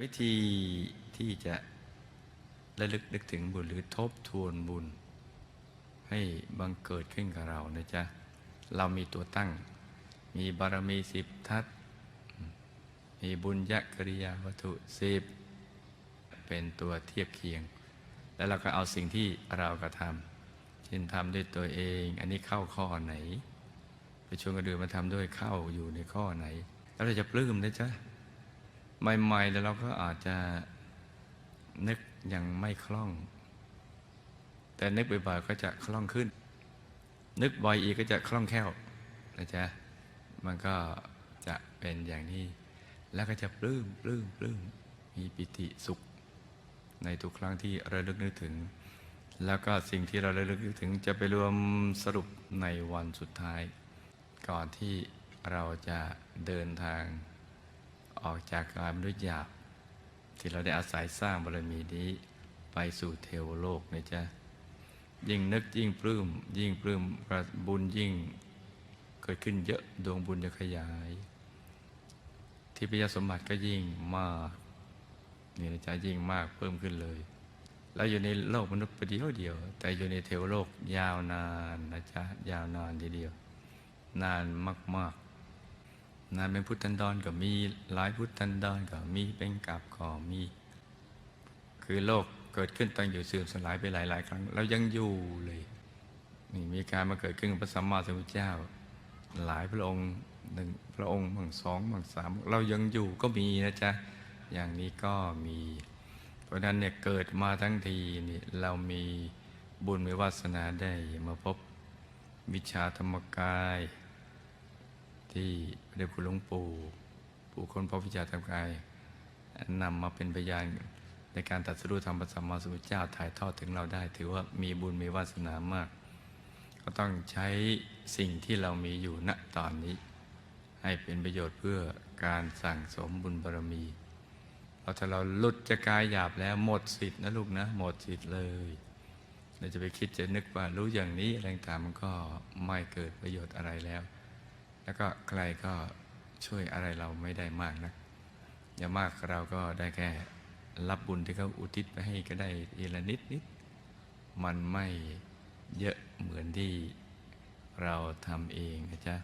วิธีที่จะระลึกนึกถึงบุญหรือทบทวนบุญ ให้บังเกิดขึ้นกับเรานะจ๊ะ เรามีตัวตั้ง มีบารมีสิบทัศมีบุญยกริยาวัตถุสิบเป็นตัวเทียบเคียง แล้วเราก็เอาสิ่งที่เรากระทำเช่นทำด้วยตัวเอง อันนี้เข้าข้อไหน ไปชวนกระดือมาทำด้วยเข้าอยู่ในข้อไหน แล้วเราจะปลื้มนะจ๊ะ ใหม่ๆแล้วเราก็อาจจะนึกยังไม่คล่อง แต่นึกบ่อยๆก็จะคล่องขึ้น นึกบ่อยอีกก็จะคล่องแคล่วนะจ๊ะมันก็จะเป็นอย่างนี้ แล้วก็จะปลื้มปลื้มปลื้มมีปิติสุข ในทุกครั้งที่ระลึกนึกถึง แล้วก็สิ่งที่เราระลึกนึกถึงจะไปรวมสรุปในวันสุดท้าย ก่อนที่เราจะเดินทาง ออกจากกายมนุษย์หยาบ ที่เราได้อาศัยสร้างบารมีนี้ ไปสู่เทวโลกนะจ๊ะยิ่งนึกยิ่งปลื้ม ยิ่งปลื้มบุญยิ่งเกิดขึ้นเยอะดวงบุญจะขยาย ที่พยสมบัติก็ยิ่งมากนี่นะจ๊ะยิ่งมากเพิ่มขึ้นเลย แล้วอยู่ในโลกมนุษย์ประเดียวเดียว แต่อยู่ในเทวโลกยาวนานนะจ๊ะยาวนานทีเดียว นานมากๆ นานเป็นพุทธันดรก็มีหลายพุทธันดรก็มีเป็นกับก็มี คือโลกเกิดขึ้นตั้งอยู่เสื่อมสลายไปหลาย ๆ ครั้งเรายังอยู่เลยนี่มีการมาเกิดขึ้นของพระสัมมาสัมพุทธเจ้า หลายพระองค์หนึ่งพระองค์บางสองบางสามเรายังอยู่ก็มีนะจ๊ะอย่างนี้ก็มี เพราะนั้นเนี่ยเกิดมาทั้งทีนี่เรามีบุญมีวาสนาได้มาพบวิชาธรรมกาย ที่พระเดชคุณหลวงปู่ผู้คนพบวิชารรมกายนำมาเป็นพยานในการตัดสรุปธรรมพระสัมมาสุทเจ้าถ่ายทอดถึงเราได้ ถือว่ามีบุญมีวาสนามาก ก็ต้องใช้สิ่งที่เรามีอยู่ณตอนนี้ ให้เป็นประโยชน์เพื่อการสั่งสมบุญบารมีเราถ้าเราหลุดจากายหยาบแล้วหมดสิทธินะลูกนะ หมดสิทธิ์เลยเราจะไปคิดจะนึกว่ารู้อย่างนี้อะไรต่างมันก็ไม่เกิดประโยชน์อะไรแล้ว แล้วก็ใครก็ช่วยอะไรเราไม่ได้มากนะอย่ามากเราก็ได้แค่รับบุญที่เขาอุทิศไปให้ก็ได้ทีละนิดนิด มันไม่เยอะเหมือนที่เราทำเองนะจ๊ะ